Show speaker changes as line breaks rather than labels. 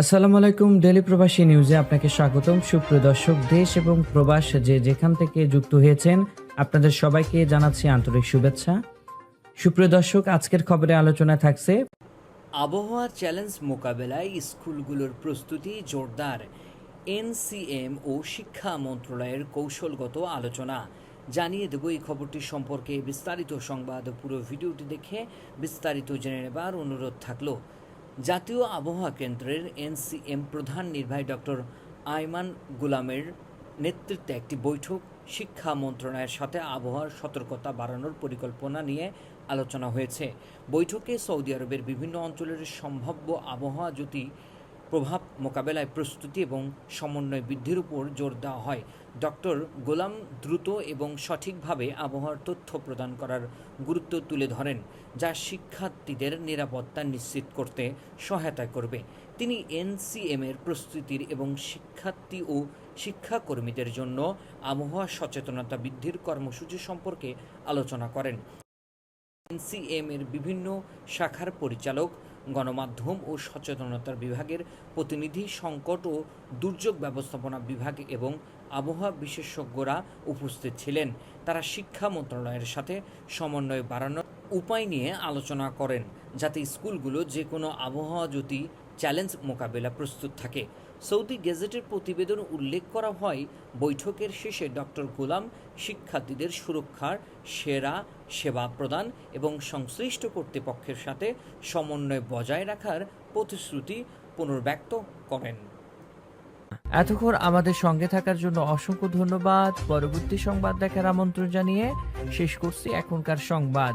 আসসালামু আলাইকুম ডেলি প্রবাসী নিউজে আপনাকে স্বাগতম। সুপ্রিয় দর্শক, দেশ এবং প্রবাস যে যেখান থেকে যুক্ত হয়েছেন, আপনাদের সবাইকে জানাচ্ছি আন্তরিক শুভেচ্ছা। সুপ্রিয় দর্শক, আজকের খবরে আলোচনা থাকছে
আবহাওয়ার চ্যালেঞ্জ মোকাবেলায় স্কুলগুলোর প্রস্তুতি জোরদার। এনসিএম ও শিক্ষা মন্ত্রণালয়ের কৌশলগত আলোচনা। জানিয়ে দেব এই খবরটি সম্পর্কে বিস্তারিত সংবাদ। পুরো ভিডিওটি দেখে বিস্তারিত জেনে নেবার অনুরোধ থাকল। জাতীয় আবহাওয়া কেন্দ্রের এনসিএম প্রধান নির্বাহী ডক্টর আইমান গুলামের নেতৃত্বে একটি বৈঠক শিক্ষা মন্ত্রণালয়ের সাথে আবহাওয়ার সতর্কতা বাড়ানোর পরিকল্পনা নিয়ে আলোচনা হয়েছে। বৈঠকে সৌদি আরবের বিভিন্ন অঞ্চলের সম্ভাব্য আবহাওয়া জ্যোতি প্রভাব মোকাবেলায় প্রস্তুতি এবং সমন্বয় বৃদ্ধির উপর জোর দেওয়া হয়। ডক্টর গোলাম দ্রুত এবং সঠিকভাবে আবহাওয়ার তথ্য প্রদান করার গুরুত্ব তুলে ধরেন, যা শিক্ষার্থীদের নিরাপত্তা নিশ্চিত করতে সহায়তা করবে। তিনি এনসিএম এর প্রস্তুতির এবং শিক্ষার্থী ও শিক্ষাকর্মীদের জন্য আবহাওয়া সচেতনতা বৃদ্ধির কর্মসূচি সম্পর্কে আলোচনা করেন। এনসিএম এর বিভিন্ন শাখার পরিচালক গণমাধ্যম ও সচেতনতার বিভাগের প্রতিনিধি সংকট ও দুর্যোগ ব্যবস্থাপনা বিভাগ এবং আবহাওয়া বিশেষজ্ঞরা উপস্থিত ছিলেন। তারা শিক্ষা মন্ত্রণালয়ের সাথে সমন্বয় বাড়ানোর উপায় নিয়ে আলোচনা করেন। যাতে স্কুলগুলো যে কোনো আবহাওয়া জ্যোতি চ্যালেঞ্জ মোকাবেলা প্রস্তুত থাকে। সৌদি গেজেটের প্রতিবেদন উল্লেখ করা হয়, বৈঠকের শেষে ডক্টর গোলাম শিক্ষার্থীদের সুরক্ষার সেরা সেবা প্রদান এবং সংশ্লিষ্ট কর্তৃপক্ষের সাথে সমন্বয় বজায় রাখার প্রতিশ্রুতি পুনর্ব্যক্ত করেন।
এতক্ষণ আমাদের সঙ্গে থাকার জন্য অসংখ্য ধন্যবাদ। পরবর্তী সংবাদ দেখার আমন্ত্রণ জানিয়ে শেষ করছি এখনকার সংবাদ।